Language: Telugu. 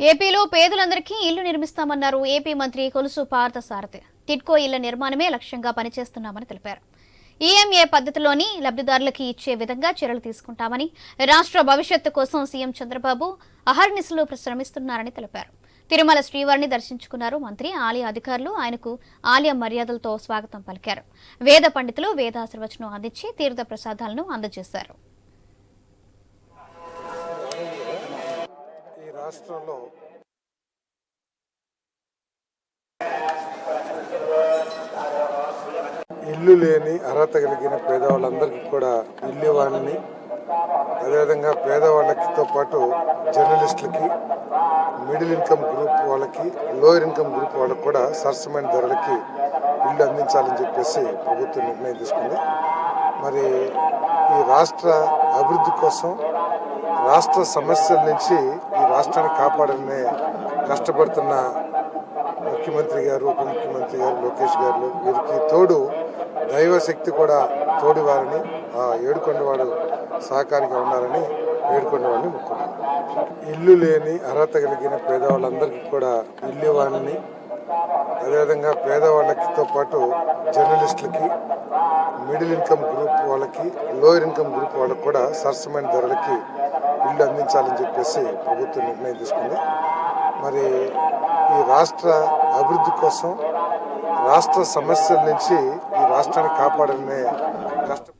ఏపీలో పేదలందరికీ ఇల్లు నిర్మిస్తామన్నారు ఏపీ మంత్రి కొలుసు పార్థ సారథి ఇళ్ళ నిర్మాణమే లక్ష్యంగా పనిచేస్తున్నామని తెలిపారు. ఈఎంఏ పద్ధతిలోని లబ్ధిదారులకి ఇచ్చే విధంగా చర్యలు తీసుకుంటామని రాష్ట్ర భవిష్యత్తు కోసం సీఎం చంద్రబాబు అహర్నిశలు శ్రమిస్తున్నారని తెలిపారు. తిరుమల శ్రీవారిని దర్శించుకున్నారు మంత్రి. ఆలయ అధికారులు ఆయనకు ఆలయ మర్యాదలతో స్వాగతం పలికారు. వేద పండితులు వేదాశీర్వచనం అందించి తీర్థ ప్రసాదాలను అందజేశారు. రాష్ట్రంలో ఇల్లు లేని అర్హత కలిగిన పేదవాళ్ళందరికీ కూడా ఇల్లు ఇవ్వాలని అదేవిధంగా పేదవాళ్ళకితో పాటు జర్నలిస్టులకి మిడిల్ ఇన్కమ్ గ్రూప్ వాళ్ళకి లోయర్ ఇన్కమ్ గ్రూప్ వాళ్ళకి కూడా సరసమైన ధరలకి ఇల్లు అందించాలని చెప్పేసి ప్రభుత్వం నిర్ణయం తీసుకుంది. మరి ఈ రాష్ట్ర అభివృద్ధి కోసం రాష్ట్ర సమస్యల నుంచి ఈ రాష్ట్రాన్ని కాపాడనే కష్టపడుతున్న ముఖ్యమంత్రి గారు ఉప ముఖ్యమంత్రి గారు లోకేష్ గారు వీరికి తోడు దైవశక్తి కూడా తోడివారని ఆ ఏడుకొండవాడు సహకారిగా ఉండాలని ఏడుకొండవాడిని మొక్కున్నాను ఇల్లు లేని అర్హత కలిగిన పేదవాళ్ళందరికీ కూడా ఇల్లు ఇవ్వాలని అదేవిధంగా పేదవాళ్ళకితో పాటు జర్నలిస్టులకి మిడిల్ ఇన్కమ్ గ్రూప్ వాళ్ళకి లోయర్ ఇన్కమ్ గ్రూప్ వాళ్ళకి కూడా సరసమైన ధరలకి ఇల్లు అందించాలని చెప్పేసి ప్రభుత్వం నిర్ణయం తీసుకుంది. మరి ఈ రాష్ట్ర అభివృద్ధి కోసం రాష్ట్ర సమస్యల నుంచి ఈ రాష్ట్రాన్ని కాపాడాలనే కష్టం